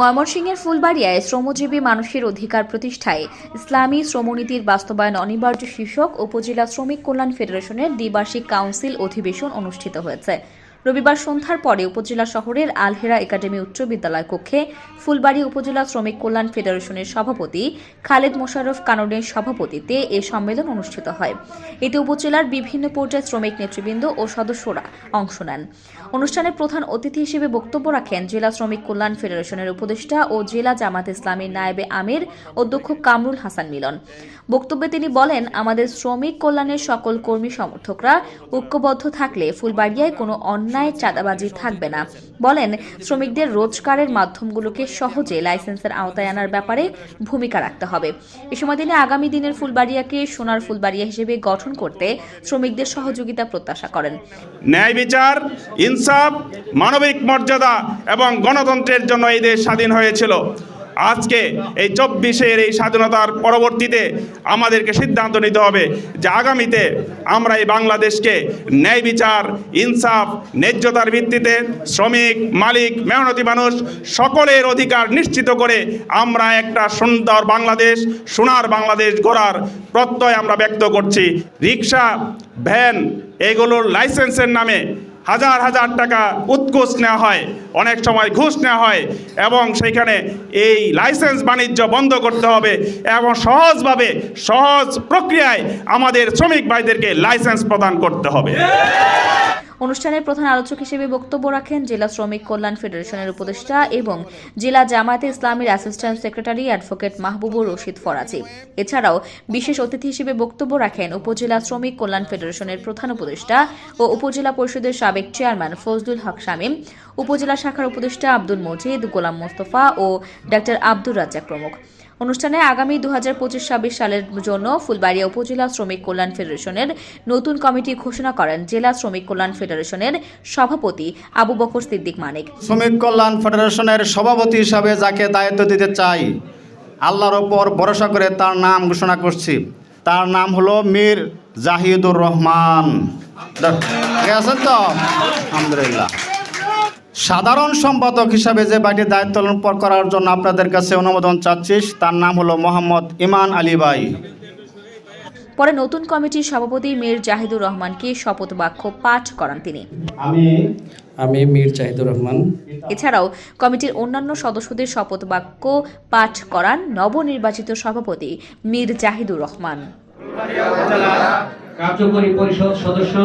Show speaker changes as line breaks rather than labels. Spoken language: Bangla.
ময়মনসিংহের ফুলবাড়িয়ায় শ্রমজীবী মানুষের অধিকার প্রতিষ্ঠায় ইসলামী শ্রমনীতির বাস্তবায়ন অনিবার্য শীর্ষক উপজেলা শ্রমিক কল্যাণ ফেডারেশনের দ্বিবার্ষিক কাউন্সিল অধিবেশন অনুষ্ঠিত হয়েছে। রবিবার সন্ধ্যার পরে উপজেলা শহরের আলহেরা একাডেমি উচ্চ বিদ্যালয় কক্ষে ফুলবাড়ী উপজেলা শ্রমিক কল্যাণ ফেডারেশনের সভাপতি খালেদ মোশাররফ কাননের সভাপতিত্বে এ সম্মেলন অনুষ্ঠিত হয়। এতে উপজেলার বিভিন্ন পর্যায়ের শ্রমিক নেতৃবৃন্দ ও সদস্যরা অংশ নেন। অনুষ্ঠানে প্রধান অতিথি হিসেবে বক্তব্য রাখেন জেলা শ্রমিক কল্যাণ ফেডারেশনের উপদেষ্টা ও জেলা জামাত ইসলামীর নায়েবে আমির, অধ্যক্ষ কামরুল হাসান মিলন। বক্তব্যে তিনি বলেন, আমাদের শ্রমিক কল্যাণের সকল কর্মী সমর্থকরা ঐক্যবদ্ধ থাকলে ফুলবাড়িয়ায় কোনো অন্যায় চাঁদাবাজি থাকবে না। বলেন, শ্রমিকদের রোজগারের মাধ্যমগুলোকে সহজে লাইসেন্সের আওতায় আনার ব্যাপারে ভূমিকা রাখতে হবে। এ সময় তিনি আগামী দিনের ফুলবাড়িয়াকে সোনার ফুলবাড়িয়া হিসেবে গঠন করতে শ্রমিকদের সহযোগিতা প্রত্যাশা করেন।
ন্যায় বিচার, ইনসাফ, মানবিক মর্যাদা এবং গণতন্ত্রের জন্য এই দেশ স্বাধীন হয়েছিল। আজকে এই চব্বিশের এই স্বাধীনতার পরবর্তীতে আমাদেরকে সিদ্ধান্ত নিতে হবে যে আগামীতে আমরা এই বাংলাদেশকে ন্যায় বিচার, ইনসাফ, ন্যায্যতার ভিত্তিতে শ্রমিক, মালিক, মেহনতি মানুষ সকলের অধিকার নিশ্চিত করে আমরা একটা সুন্দর বাংলাদেশ, সোনার বাংলাদেশ গড়ার প্রত্যয় আমরা ব্যক্ত করছি। রিক্সা, ভ্যান, এগুলোর লাইসেন্সের নামে হাজার হাজার টাকা উৎকোষ নেওয়া হয়, অনেক সময় ঘুষ নেওয়া হয় এবং সেখানে এই লাইসেন্স বাণিজ্য বন্ধ করতে হবে এবং সহজভাবে, সহজ প্রক্রিয়ায় আমাদের শ্রমিক ভাইদেরকে লাইসেন্স প্রদান করতে হবে।
অনুষ্ঠানের প্রধান আলোচক হিসেবে বক্তব্য রাখেন জেলা শ্রমিক কল্যাণ ফেডারেশনের উপদেষ্টা এবং জেলা জামায়াতে ইসলামীর assistant secretary advocate Mahbubur Rashid Faraji. এছাড়াও বিশেষ অতিথি হিসেবে বক্তব্য রাখেন উপজেলা শ্রমিক কল্যাণ ফেডারেশনের প্রধান উপদেষ্টা ও উপজেলা পরিষদের সাবেক চেয়ারম্যান ফজলুল হক শামীম, উপজেলা শাখার উপদেষ্টা আব্দুল মজিদ, গোলাম মোস্তফা ও ডাক্তার আব্দুর রাজ্জাক প্রমুখ। অনুষ্ঠানে আগামী দু হাজার পঁচিশ ছাব্বিশ সালের জন্য ফুলবাড়িয়া উপজেলা শ্রমিক কল্যাণ ফেডারেশনের নতুন কমিটি ঘোষণা করেন জেলা শ্রমিক কল্যাণ ফেডারেশনের সভাপতি আবু বকর সিদ্দিক মানিক।
শ্রমিক কল্যাণ ফেডারেশনের সভাপতি হিসাবে যাকে দায়িত্ব দিতে চাই, আল্লাহর ওপর ভরসা করে তার নাম ঘোষণা করছি। তার নাম হলো মীর জাহিদুর রহমান। ঠিক তো? আলহামদুলিল্লাহ। সাধারণ সম্পাদক হিসাবে যে বাড়ির দায়িত্ব পালন করার জন্য আপনাদের কাছে অনুমোদন চাচ্ছি তার নাম হলো মোহাম্মদ ইমান আলী ভাই।
পরে নতুন কমিটির সভাপতি মীর জাহিদুর রহমানকে শপথ বাক্য পাঠ করান তিনি।
আমি
আমি মীর জাহিদুর রহমান।
এছাড়াও কমিটির অন্যান্য সদস্যদের শপথ বাক্য পাঠ করান নবনির্বাচিত সভাপতি মীর জাহিদুর রহমান।
কার্যকরী পরিষদ সদস্য